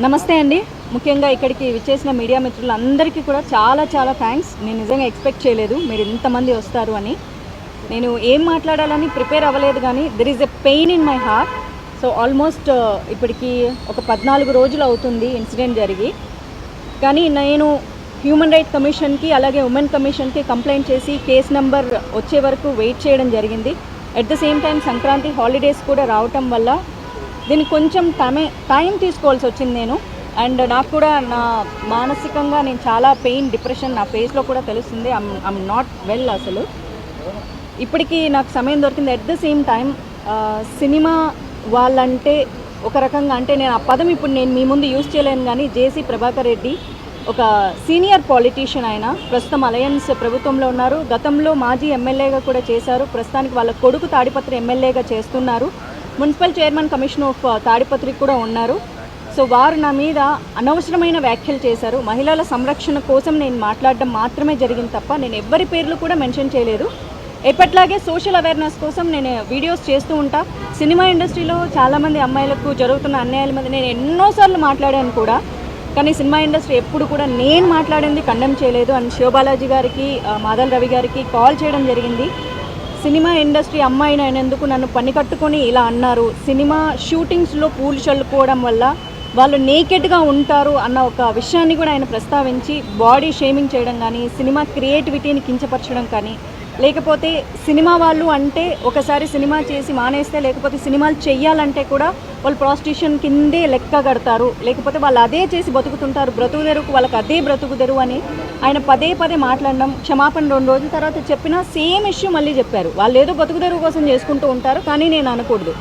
నమస్తే అండి. ముఖ్యంగా ఇక్కడికి విచ్చేసిన మీడియా మిత్రులందరికీ కూడా చాలా చాలా థ్యాంక్స్ నేను నిజంగా ఎక్స్పెక్ట్ చేయలేదు మీరు ఇంతమంది వస్తారు అని. నేను ఏం మాట్లాడాలని ప్రిపేర్ అవ్వలేదు కానీ there is a pain in my heart so almost ఇప్పటికి ఒక పద్నాలుగు రోజులు అవుతుంది ఇన్సిడెంట్ జరిగి. కానీ నేను హ్యూమన్ రైట్ కమిషన్కి అలాగే ఉమెన్ కమిషన్కి కంప్లైంట్ చేసి కేస్ నెంబర్ వచ్చే వరకు వెయిట్ చేయడం జరిగింది. At the same time Sankranti holidays కూడా రావటం వల్ల దీనికి కొంచెం టైమే టైం తీసుకోవాల్సి వచ్చింది నేను. అండ్ నాకు కూడా నా మానసికంగా నేను చాలా పెయిన్ డిప్రెషన్ నా ఫేస్లో కూడా తెలుస్తుంది. ఐమ్ నాట్ వెల్ అసలు. ఇప్పటికీ నాకు సమయం దొరికింది. At the same time cinema వాళ్ళంటే ఒక రకంగా అంటే నేను ఆ పదం ఇప్పుడు నేను మీ ముందు యూజ్ చేయలేను కానీ జేసీ ప్రభాకర్ రెడ్డి ఒక సీనియర్ పాలిటీషియన్ ఆయన. ప్రస్తుతం అలయన్స్ ప్రభుత్వంలో ఉన్నారు. గతంలో మాజీ ఎమ్మెల్యేగా కూడా చేశారు. ప్రస్తుతానికి వాళ్ళ కొడుకు తాడిపత్రి ఎమ్మెల్యేగా చేస్తున్నారు. మున్సిపల్ చైర్మన్ కమిషన్ ఆఫ్ తాడిపత్రికి కూడా ఉన్నారు. సో వారు నా మీద అనవసరమైన వ్యాఖ్యలు చేశారు. మహిళల సంరక్షణ కోసం నేను మాట్లాడడం మాత్రమే జరిగింది తప్ప నేను ఎవ్వరి పేర్లు కూడా మెన్షన్ చేయలేదు. ఎప్పట్లాగే సోషల్ అవేర్నెస్ కోసం నేను వీడియోస్ చేస్తూ ఉంటా. సినిమా ఇండస్ట్రీలో చాలామంది అమ్మాయిలకు జరుగుతున్న అన్యాయాల మీద నేను ఎన్నోసార్లు మాట్లాడాను కూడా. కానీ సినిమా ఇండస్ట్రీ ఎప్పుడు కూడా నేను మాట్లాడింది కండెమ్ చేయలేదు. అండ్ శివబాలాజీ గారికి ఆ, మాదల్ రవి గారికి కాల్ చేయడం జరిగింది. సినిమా ఇండస్ట్రీ అమ్మాయిని అయినందుకు నన్ను పని కట్టుకొని ఇలా అన్నారు. సినిమా షూటింగ్స్లో పూలు చల్లుకోవడం వల్ల వాళ్ళు నేకెడ్గా ఉంటారు అన్న ఒక విషయాన్ని కూడా ఆయన ప్రస్తావించి బాడీ షేమింగ్ చేయడం కానీ సినిమా క్రియేటివిటీని కించపరచడం కానీ లేకపోతే సినిమా వాళ్ళు అంటే ఒకసారి సినిమా చేసి మానేస్తే లేకపోతే సినిమాలు చెయ్యాలంటే కూడా వాళ్ళు ప్రాస్టిట్యూషన్ కిందే లెక్క కడతారు. లేకపోతే వాళ్ళు అదే చేసి బతుకుతుంటారు. బ్రతుకు తెరుకు వాళ్ళకి అదే బ్రతుకు తెరువు అని ఆయన పదే పదే మాట్లాడడం క్షమాపణ రెండు రోజుల తర్వాత చెప్పినా సేమ్ ఇష్యూ మళ్ళీ చెప్పారు. వాళ్ళు ఏదో బతుకు తెరువు కోసం చేసుకుంటూ ఉంటారు కానీ నేను అనకూడదు.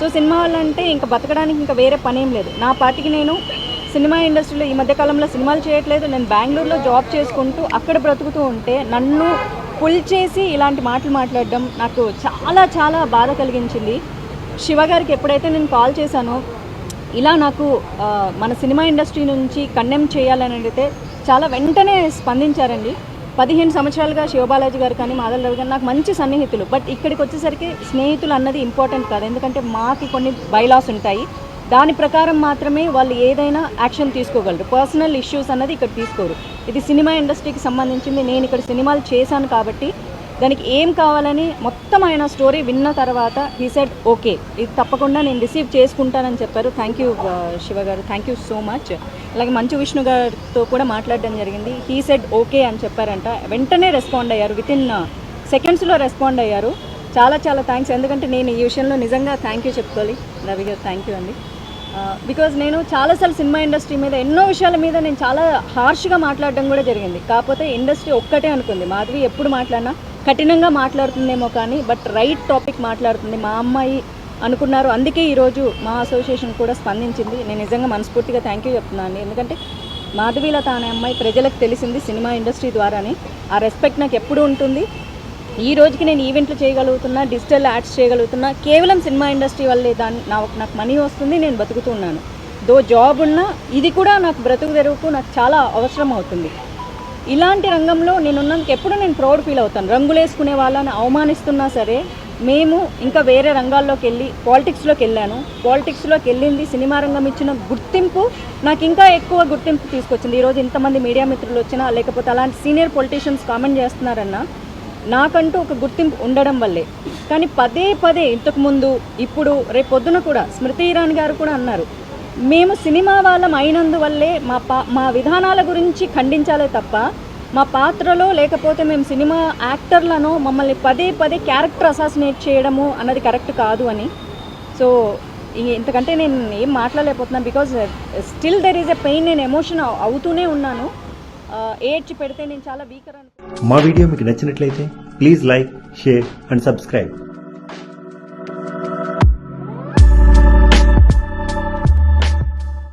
సో సినిమా వాళ్ళంటే ఇంకా బతకడానికి ఇంకా వేరే పని ఏం లేదు. నా పాటికి నేను సినిమా ఇండస్ట్రీలో ఈ మధ్యకాలంలో సినిమాలు చేయట్లేదు. నేను బెంగళూరులో జాబ్ చేసుకుంటూ అక్కడ బ్రతుకుతూ ఉంటే నన్ను పుల్ చేసి ఇలాంటి మాటలు మాట్లాడడం నాకు చాలా చాలా బాధ కలిగించింది. శివ గారికి ఎప్పుడైతే నేను కాల్ చేశానో ఇలా నాకు మన సినిమా ఇండస్ట్రీ నుంచి కండెమ్ చేయాలని అడిగితే చాలా వెంటనే స్పందించారండి. పదిహేను సంవత్సరాలుగా శివబాలాజీ గారు కానీ మాధవ్ రావు గారు నాకు మంచి సన్నిహితులు. బట్ ఇక్కడికి వచ్చేసరికి స్నేహితులు అన్నది ఇంపార్టెంట్ కాదు. ఎందుకంటే మాకు కొన్ని బైలాస్ ఉంటాయి. దాని ప్రకారం మాత్రమే వాళ్ళు ఏదైనా యాక్షన్ తీసుకోగలరు. పర్సనల్ ఇష్యూస్ అన్నది ఇక్కడ తీసుకోరు. ఇది సినిమా ఇండస్ట్రీకి సంబంధించింది. నేను ఇక్కడ సినిమాలు చేశాను కాబట్టి దానికి ఏం కావాలని మొత్తం ఆయన స్టోరీ విన్న తర్వాత హీ సెడ్ ఓకే ఇది తప్పకుండా నేను రిసీవ్ చేసుకుంటానని చెప్పారు. థ్యాంక్ యూ uh, శివ గారు. థ్యాంక్ యూ సో మచ్ అలాగే మంచు విష్ణు గారితో కూడా మాట్లాడడం జరిగింది. హీ సెడ్ ఓకే అని చెప్పారంట. వెంటనే రెస్పాండ్ అయ్యారు. విత్ ఇన్ సెకండ్స్లో రెస్పాండ్ అయ్యారు. చాలా చాలా థ్యాంక్స్ ఎందుకంటే నేను ఈ విషయంలో నిజంగా థ్యాంక్ యూ చెప్పుకోవాలి. రవి గారు థ్యాంక్ యూ అండి. Uh, బికాజ్ నేను చాలాసార్లు సినిమా ఇండస్ట్రీ మీద ఎన్నో విషయాల మీద నేను చాలా హార్ష్గా మాట్లాడడం కూడా జరిగింది. కాకపోతే ఇండస్ట్రీ ఒక్కటే అనుకుంది. మాధవి ఎప్పుడు మాట్లాడినా కఠినంగా మాట్లాడుతుందేమో కానీ బట్ రైట్ టాపిక్ మాట్లాడుతుంది. మా అమ్మాయి అనుకున్నారు. అందుకే ఈరోజు మా అసోసియేషన్ కూడా స్పందించింది. నేను నిజంగా మనస్ఫూర్తిగా థ్యాంక్ యూ చెప్తున్నాను. ఎందుకంటే మాధవీల తానే అమ్మాయి ప్రజలకు తెలిసింది సినిమా ఇండస్ట్రీ ద్వారానే. ఆ రెస్పెక్ట్ నాకు ఎప్పుడు ఉంటుంది. ఈ రోజుకి నేను ఈవెంట్లు చేయగలుగుతున్నా డిజిటల్ యాడ్స్ చేయగలుగుతున్నా. కేవలం సినిమా ఇండస్ట్రీ వల్లే దాన్ని నా నాకు మనీ వస్తుంది నేను బతుకుతున్నాను. దో జాబ్ ఉన్నా ఇది కూడా నాకు బ్రతుకు తెరువుకు నాకు చాలా అవసరం అవుతుంది. ఇలాంటి రంగంలో నేనున్నందుకు ఎప్పుడు నేను ప్రౌడ్ ఫీల్ అవుతాను. రంగులు వేసుకునే వాళ్ళని అవమానిస్తున్నా సరే మేము ఇంకా వేరే రంగాల్లోకి వెళ్ళి పాలిటిక్స్లోకి వెళ్ళాను. పాలిటిక్స్లోకి వెళ్ళింది సినిమా రంగం ఇచ్చిన గుర్తింపు నాకు ఇంకా ఎక్కువ గుర్తింపు తీసుకొచ్చింది. ఈరోజు ఇంతమంది మీడియా మిత్రులు వచ్చినా లేకపోతే అలాంటి సీనియర్ పొలిటీషియన్స్ కామెంట్ చేస్తున్నారన్నా నాకంటూ ఒక గుర్తింపు ఉండడం వల్లే. కానీ పదే పదే ఇంతకుముందు ఇప్పుడు రేపు పొద్దున కూడా స్మృతి ఇరానీ గారు కూడా అన్నారు. మేము సినిమా వాళ్ళం అయినందువల్లే మా పా మా విధానాల గురించి ఖండించాలే తప్ప మా పాత్రలో లేకపోతే మేము సినిమా యాక్టర్లను మమ్మల్ని పదే పదే క్యారెక్టర్ అసాసినేట్ చేయడము అన్నది కరెక్ట్ కాదు అని. సో ఇంతకంటే నేను ఏం మాట్లాడలేకపోతున్నాను because still there is a pain నేను ఎమోషన్ అవుతూనే ఉన్నాను. ఏడ్చి పెడితే నేను చాలా వీకర్ మా వీడియో మీకు నచ్చినట్లయితే please like share and subscribe.